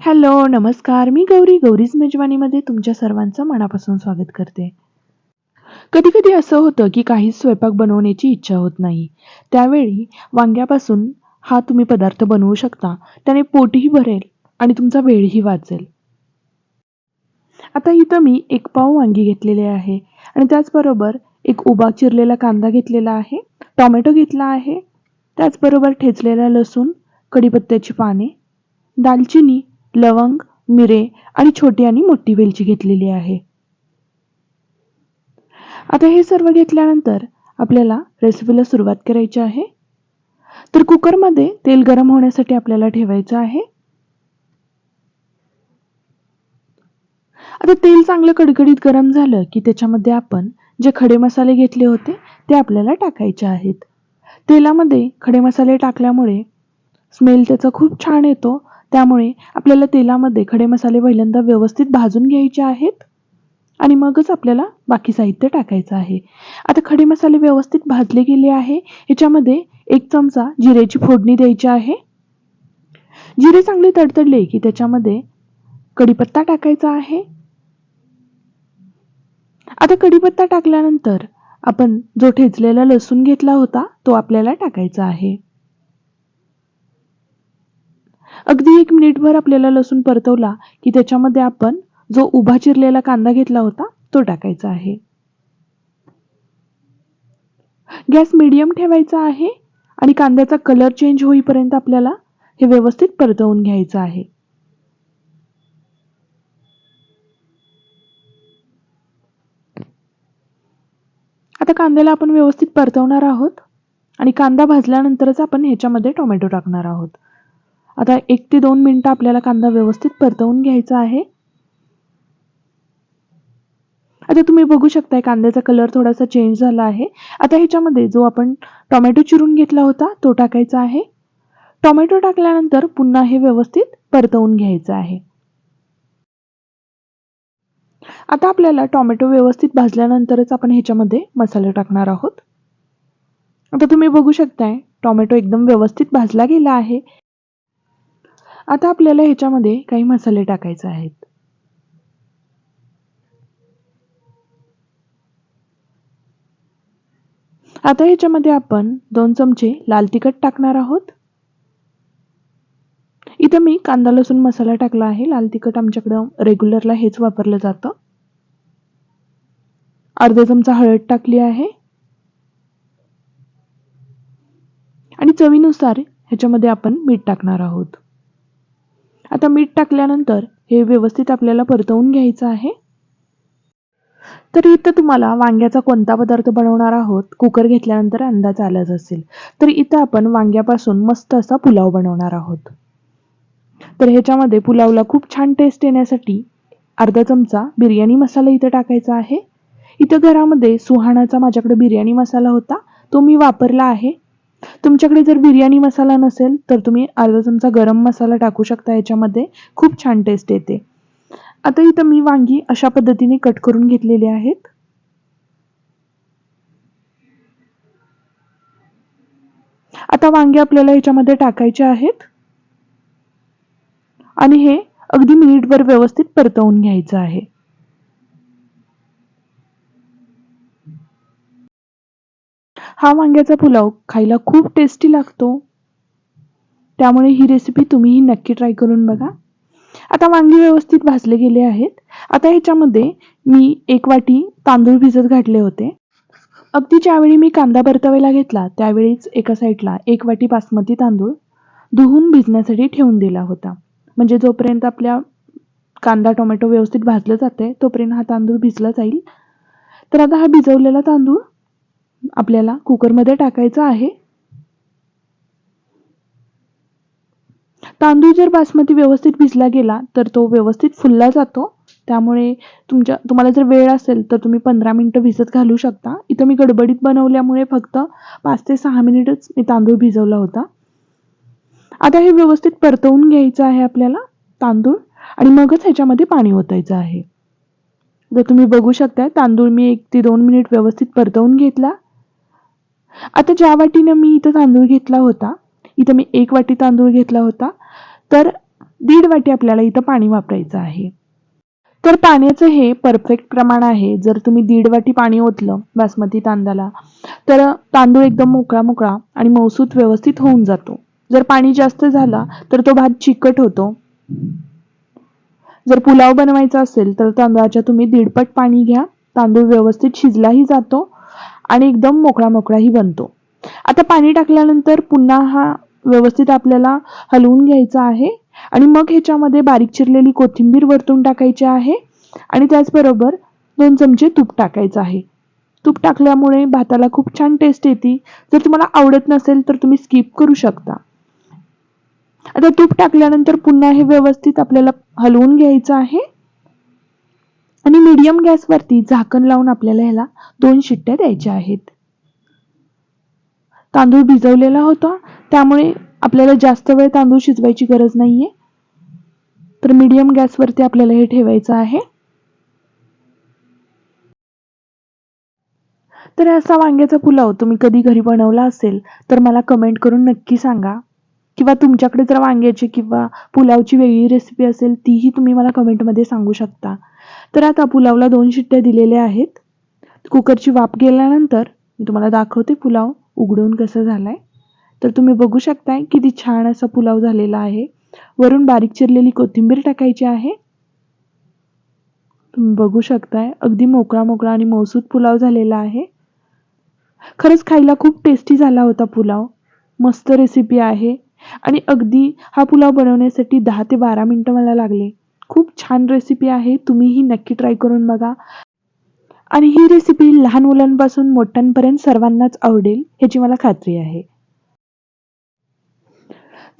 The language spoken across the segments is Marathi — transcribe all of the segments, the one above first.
हॅलो नमस्कार. मी गौरी गौरीज मेजवानीमध्ये तुमच्या सर्वांचं मनापासून स्वागत करते. कधी कधी असं होतं की काही स्वयंपाक बनवण्याची इच्छा होत नाही. त्यावेळी वांग्यापासून हा तुम्ही पदार्थ बनवू शकता. त्याने पोटही भरेल आणि तुमचा वेळही वाचेल. आता इथं मी एक पाव वांगी घेतलेले आहे आणि त्याचबरोबर एक उभा चिरलेला कांदा घेतलेला आहे टोमॅटो घेतला आहे त्याचबरोबर ठेचलेला लसूण कढीपत्त्याची पाने दालचिनी लवंग मिरे आणि छोटी आणि मोठी वेलची घेतलेली आहे. आता हे सर्व घेतल्यानंतर आपल्याला रेसिपीला सुरुवात करायची आहे. तर कुकरमध्ये तेल गरम होण्यासाठी आपल्याला ठेवायचं आहे. आता तेल चांगलं कडकडीत गरम झालं की त्याच्यामध्ये आपण जे खडे मसाले घेतले होते ते आपल्याला टाकायचे आहेत. तेलामध्ये खडे मसाले टाकल्यामुळे स्मेल त्याचा खूप छान येतो त्यामुळे आपल्याला तेलामध्ये खडे मसाले पहिल्यांदा व्यवस्थित भाजून घ्यायचे आहेत आणि मगच आपल्याला बाकी साहित्य टाकायचं आहे. आता खडे मसाले व्यवस्थित भाजले गेले आहे. याच्यामध्ये एक चमचा जिरेची फोडणी द्यायची आहे. जिरे चांगले तडतडले की त्याच्यामध्ये कढीपत्ता टाकायचा आहे. आता कढीपत्ता टाकल्यानंतर आपण जो ठेचलेला लसूण घेतला होता तो आपल्याला टाकायचा आहे. अगदी एक मिनिटभर आपल्याला लसूण परतवला की त्याच्यामध्ये आपण जो उभा चिरलेला कांदा घेतला होता तो टाकायचा आहे. गॅस मिडियम ठेवायचा आहे आणि कांद्याचा कलर चेंज होईपर्यंत आपल्याला हे व्यवस्थित परतवून घ्यायचं आहे. आता कांद्याला आपण व्यवस्थित परतवणार आहोत आणि कांदा भाजल्यानंतरच आपण ह्याच्यामध्ये टोमॅटो टाकणार आहोत. आता एक ते दोन मिनटं आपल्याला कांदा व्यवस्थित परतवून घ्यायचा आहे. आता तुम्ही बघू शकताय कांद्याचा कलर थोडासा चेंज झाला आहे. आता ह्याच्यामध्ये जो आपण टोमॅटो चिरून घेतला होता तो टाकायचा आहे. टोमॅटो टाकल्यानंतर पुन्हा हे व्यवस्थित परतवून घ्यायचं आहे. आता आपल्याला टोमॅटो व्यवस्थित भाजल्यानंतरच आपण ह्याच्यामध्ये मसाले टाकणार आहोत. आता तुम्ही बघू शकताय टोमॅटो एकदम व्यवस्थित भाजला गेला आहे. आता आपल्याला ह्याच्यामध्ये काही मसाले टाकायचे आहेत. आता ह्याच्यामध्ये आपण दोन चमचे लाल तिखट टाकणार आहोत. इथं मी कांदा लसूण मसाला टाकला आहे. लाल तिखट आमच्याकडं रेग्युलरला हेच वापरलं जातं. अर्धा चमचा हळद टाकली आहे. आणि चवीनुसार ह्याच्यामध्ये आपण मीठ टाकणार आहोत. आता मीठ टाकल्यानंतर हे व्यवस्थित आपल्याला परतवून घ्यायचं आहे. तर इथं तुम्हाला वांग्याचा कोणता पदार्थ बनवणार आहोत कुकर घेतल्यानंतर अंदाज आलाच असेल. तर इथं आपण वांग्यापासून मस्त असा पुलाव बनवणार आहोत. तर ह्याच्यामध्ये पुलावला खूप छान टेस्ट येण्यासाठी अर्धा चमचा बिर्याणी मसाला इथं टाकायचा आहे. इथं घरामध्ये सुहाणाचा माझ्याकडे बिर्याणी मसाला होता तो मी वापरला आहे. तुमच्याकडे जर बिर्याणी मसाला नसेल तर तुम्ही अर्धा चमचा गरम मसाला टाकू शकता. याच्यामध्ये खूप छान टेस्ट येते. आता इथं मी वांगी अशा पद्धतीने कट करून घेतलेली आहेत. आता वांगे आपल्याला याच्यामध्ये टाकायचे आहेत. आणि हे अगदी मिनिटभर व्यवस्थित परतवून घ्यायचं आहे. हा वांग्याचा पुलाव खायला खूप टेस्टी लागतो. त्यामुळे ही रेसिपी तुम्हीही नक्की ट्राय करून बघा. आता वांगी व्यवस्थित भाजले गेले आहेत. आता ह्याच्यामध्ये मी एक वाटी तांदूळ भिजत घातले होते. अगदी ज्यावेळी मी कांदा परतवायला घेतला त्यावेळीच एका साईडला एक वाटी बासमती तांदूळ धुवून भिजण्यासाठी ठेवून दिला होता. म्हणजे जोपर्यंत आपल्या कांदा टोमॅटो व्यवस्थित भाजलं जाते तोपर्यंत हा तांदूळ भिजला जाईल. तर आता हा भिजवलेला तांदूळ आपल्याला कुकरमध्ये टाकायचं आहे. तांदूळ जर बासमती व्यवस्थित भिजला गेला तर तो व्यवस्थित फुलला जातो. त्यामुळे तुमच्या तुम्हाला जर वेळ असेल तर तुम्ही पंधरा मिनटं भिजत घालू शकता. इथं मी गडबडीत बनवल्यामुळे फक्त पाच ते सहा मिनिटच मी तांदूळ भिजवला होता. आता हे व्यवस्थित परतवून घ्यायचं आहे आपल्याला तांदूळ. आणि मगच ह्याच्यामध्ये पाणी ओतायचं आहे. जर तुम्ही बघू शकता तांदूळ मी एक ते दोन मिनिट व्यवस्थित परतवून घेतला. आता ज्या वाटीनं मी इथं तांदूळ घेतला होता इथं मी एक वाटी तांदूळ घेतला होता तर दीड वाटी आपल्याला इथं पाणी वापरायचं आहे. तर पाण्याचं हे परफेक्ट प्रमाण आहे. जर तुम्ही दीड वाटी पाणी ओतलं बासमती तांदळाला तर तांदूळ एकदम मोकळा मोकळा आणि मौसूत व्यवस्थित होऊन जातो. जर पाणी जास्त झाला तर तो भात चिकट होतो. जर पुलाव बनवायचा असेल तर तांदळाच्या तुम्ही दीडपट पाणी घ्या. तांदूळ व्यवस्थित शिजलाही जातो. आणि एकदम मोकळा मोकळाही बनतो. आता पाणी टाकल्यानंतर पुन्हा हा व्यवस्थित आपल्याला हलवून घ्यायचा आहे. आणि मग ह्याच्यामध्ये बारीक चिरलेली कोथिंबीर वरतून टाकायची आहे. आणि त्याचबरोबर दोन चमचे तूप टाकायचं आहे. तूप टाकल्यामुळे भाताला खूप छान टेस्ट येते. जर तुम्हाला आवडत नसेल तर तुम्ही स्किप करू शकता. आता तूप टाकल्यानंतर पुन्हा हे व्यवस्थित आपल्याला हलवून घ्यायचं आहे. मीडियम गॅसवरती झाकण लावून आपल्याला ह्याला दोन शिट्ट्या द्यायच्या आहेत. तांदूळ भिजवलेला होता त्यामुळे आपल्याला जास्त वेळ तांदूळ शिजवायची गरज नाहीये. तर मीडियम गॅसवरती आपल्याला हे ठेवायचं आहे. तर असा वांग्याचा पुलाव तुम्ही कधी घरी बनवला असेल तर मला कमेंट करून नक्की सांगा. किंवा तुमच्याकडे जर वांग्याची किंवा पुलावची वेगळी रेसिपी असेल तीही तुम्ही मला कमेंटमध्ये सांगू शकता. तर आता पुलावला दोन शिट्ट्या दिलेल्या आहेत. कुकरची वाफ गेल्यानंतर मी तुम्हाला दाखवते पुलाव उघडून कसं आहे तर तुम्ही बघू शकताय किती छान असा पुलाव झालेला आहे. वरून बारीक चिरलेली कोथिंबीर टाकायची आहे. तुम्ही बघू शकताय अगदी मोकळा मोकळा आणि मौसूद पुलाव झालेला आहे. खरंच खायला खूप टेस्टी झाला होता पुलाव. मस्त रेसिपी आहे. आणि अगदी हा पुलाव बनवण्यासाठी दहा ते बारा मिनटं मला लागले. खूप छान रेसिपी आहे तुम्हीही नक्की ट्राय करून बघा. आणि ही रेसिपी लहान मुलांपासून मोठ्यांपर्यंत सर्वांनाच आवडेल ह्याची मला खात्री आहे.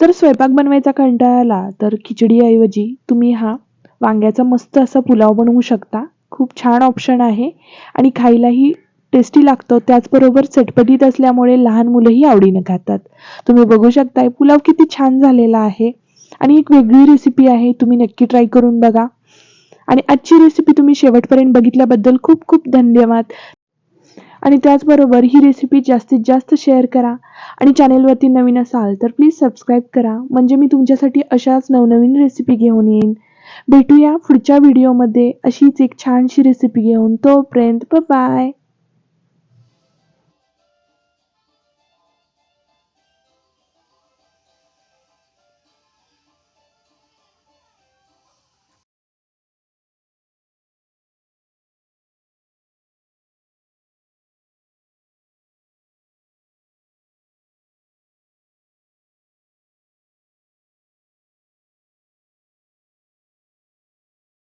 जर स्वयंपाक बनवायचा कंटाळा आला तर खिचडीऐवजी तुम्ही हा वांग्याचा मस्त असा पुलाव बनवू शकता. खूप छान ऑप्शन आहे. आणि खायलाही टेस्टी लागतो त्याचबरोबर चटपटीत असल्यामुळे लहान मुलंही आवडीनं खातात. तुम्ही बघू शकताय पुलाव किती छान झालेला आहे. आणि एक वेगळी रेसिपी आहे तुम्ही नक्की ट्राय करून बघा. आणि आजची रेसिपी तुम्ही शेवटपर्यंत बघितल्याबद्दल खूप खूप धन्यवाद. आणि त्याचबरोबर ही रेसिपी जास्तीत जास्त शेअर करा. आणि चॅनेलवरती नवीन असाल तर प्लीज सबस्क्राईब करा. म्हणजे मी तुमच्यासाठी अशाच नवनवीन रेसिपी घेऊन येईन. भेटूया पुढच्या व्हिडिओमध्ये अशीच एक छानशी रेसिपी घेऊन. तोपर्यंत बाय